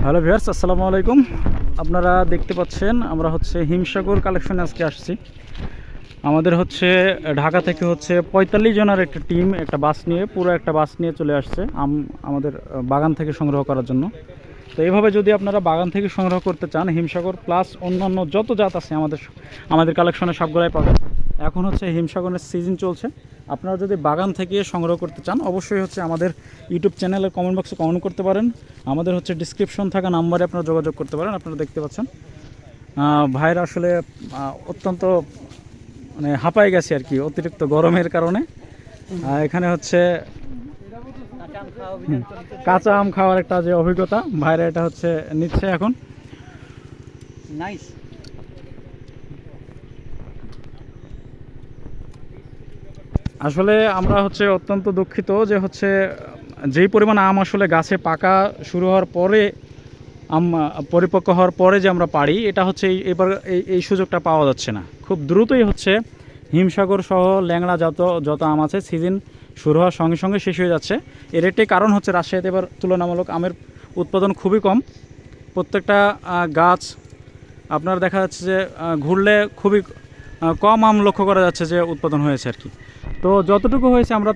Hello viewers, আসসালামু আলাইকুম। আপনারা দেখতে পাচ্ছেন, আমরা হচ্ছে হিমসাগর কালেকশনে আজকে আসছি। আমাদের হচ্ছে, ঢাকা থেকে হচ্ছে পঁয়তাল্লিশ জনের একটা টিম, একটা বাস নিয়ে, পুরো একটা বাস নিয়ে চলে আসছে আম- আমাদের বাগান থেকে সংগ্রহ করার জন্য। তো এইভাবে যদি আপনারা বাগান থেকে সংগ্রহ করতে চান, হিমসাগর প্লাস অন্যান্য যত জাত আছে আমাদের আমাদের কালেকশনে সবগুলাই পাবেন। এখন হচ্ছে হিমসাগরের সিজন চলছে। আপনারা যদি বাগান থেকে সংগ্রহ করতে চান, অবশ্যই হচ্ছে আমাদের ইউটিউব চ্যানেলের কমেন্ট বক্সে কমেন্ট করতে পারেন। আমাদের হচ্ছে ডিসক্রিপশন থাকা নাম্বারে আপনারা যোগাযোগ করতে পারেন, আপনারা দেখতে পাচ্ছেন। ভাইরা আসলে অত্যন্ত মানে হাঁপাই গেছে আর কি, অতিরিক্ত গরমের কারণে। এখানে হচ্ছে কাঁচা আম খাওয়ার একটা যে অভিজ্ঞতা, ভাইরা এটা হচ্ছে নিচ্ছে এখন। নাইস আসলে আমরা হচ্ছে অত্যন্ত দুঃখিত যে হচ্ছে যেই পরিমাণ আম আসলে গাছে পাকা শুরু হওয়ার পরে আম, পরিপক্ক হওয়ার পরে যে আমরা পারি, এটা হচ্ছে এবার এই এই সুযোগটা পাওয়া যাচ্ছে না। খুব দ্রুতই হচ্ছে হিমসাগর সহ ল্যাংড়া যত যত আম আছে, সিজন শুরু হওয়ার সঙ্গে সঙ্গে শেষ হয়ে যাচ্ছে। এর একটি কারণ হচ্ছে রাজশাহীতে এবার তুলনামূলক আমের উৎপাদন খুবই কম। প্রত্যেকটা গাছ আপনার দেখা যাচ্ছে যে ঘুরলে খুবই কম আম লক্ষ্য করা যাচ্ছে যে উৎপাদন হয়েছে আর কি। তো যতটুকু হয়েছে আমরা